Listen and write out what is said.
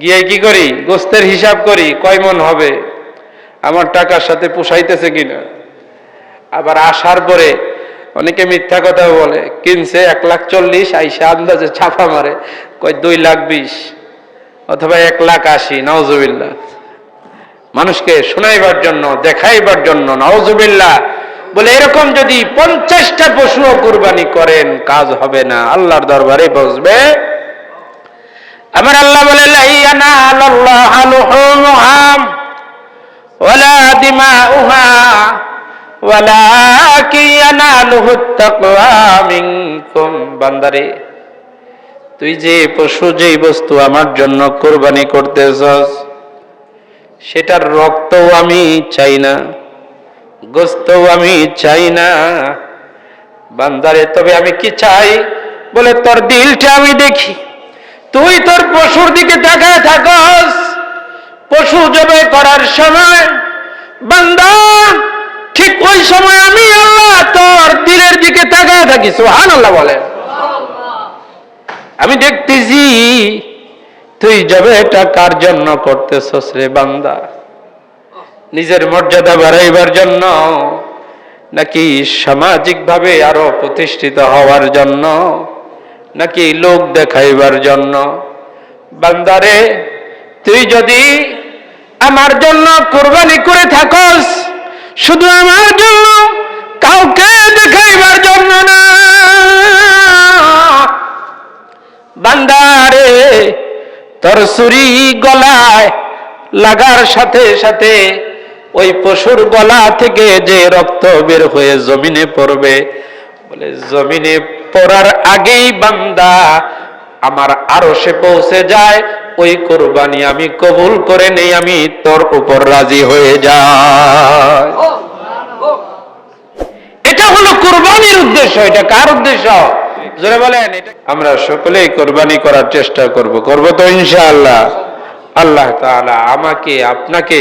গিয়ে কি করি? গোস্তের হিসাব করি, কয় মন হবে? আমার টাকার সাথে পোষাইতেছে কিনা? আবার আসার পরে অনেকে মিথ্যা কথা বলে, কিনছে এক লাখ চল্লিশ, আইসা আন্দাজে ছাপা মারে, কয় দুই লাখ বিশ, অথবা এক লাখ আশি নওজবিল্লা মানুষকে শোনাইবার জন্য, দেখাইবার জন্য নওজবিল্লা বলে এরকম যদি পঞ্চাশটা পশুও কুরবানি করেন, কাজ হবে না। আল্লাহর দরবারে বসবে আমার আল্লাহ বলে লাইয়ানা আল্লাহ লুহুমুহাম ওয়ালা দিমাউহা ওয়ালাকিন ইয়ানালুহু তাকওয়া মিনকুম। বান্দারে, তুই যে পশু, যেই বস্তু আমার জন্য কোরবানি করতেছস, সেটার রক্তও আমি চাই না গোস্তও আমি চাই না। বান্দারে, তবে আমি কি চাই? বলে, তোর দিলটা আমি দেখি। তুই তোর পশুর দিকে তাকায় থাকস। পশু জবে করার সময়, বান্দা, ঠিক ওই সময় আমি আল্লাহ তোর দিলের দিকে তাকায় থাকি সুহান আল্লাহ বলে। আমি দেখতেছি, তুই যাবে এটা কার জন্য করতেছস রে বান্দা? নিজের মর্যাদা বাড়াইবার জন্য, নাকি সামাজিক ভাবে আরও প্রতিষ্ঠিত হওয়ার জন্য? নাকি লোক দেখাইবার জন্য? বান্দারে, তুই যদি আমার জন্য কোরবানি করে থাকস, শুধু আমার জন্য, কাউকে দেখাইবার জন্য না। বান্দারে, তোর ছুরি গলায় লাগার সাথে সাথে ওই পশুর গলা থেকে যে রক্ত বের হয়ে জমিনে পড়বে, বলে, জমিনে পড়ার আগেই বান্দা আমার আরও সে পৌঁছে যায় ওই কোরবানি আমি কবুল করে নেই আমি তোর উপর রাজি হয়ে যাই। এটা হলো কোরবানির উদ্দেশ্য এটা কার উদ্দেশ্য? জোরে বলেন আমরা সকলেই কোরবানি করার চেষ্টা করব করব তো ইনশাআল্লাহ। আল্লাহ তাআলা আমাকে আপনাকে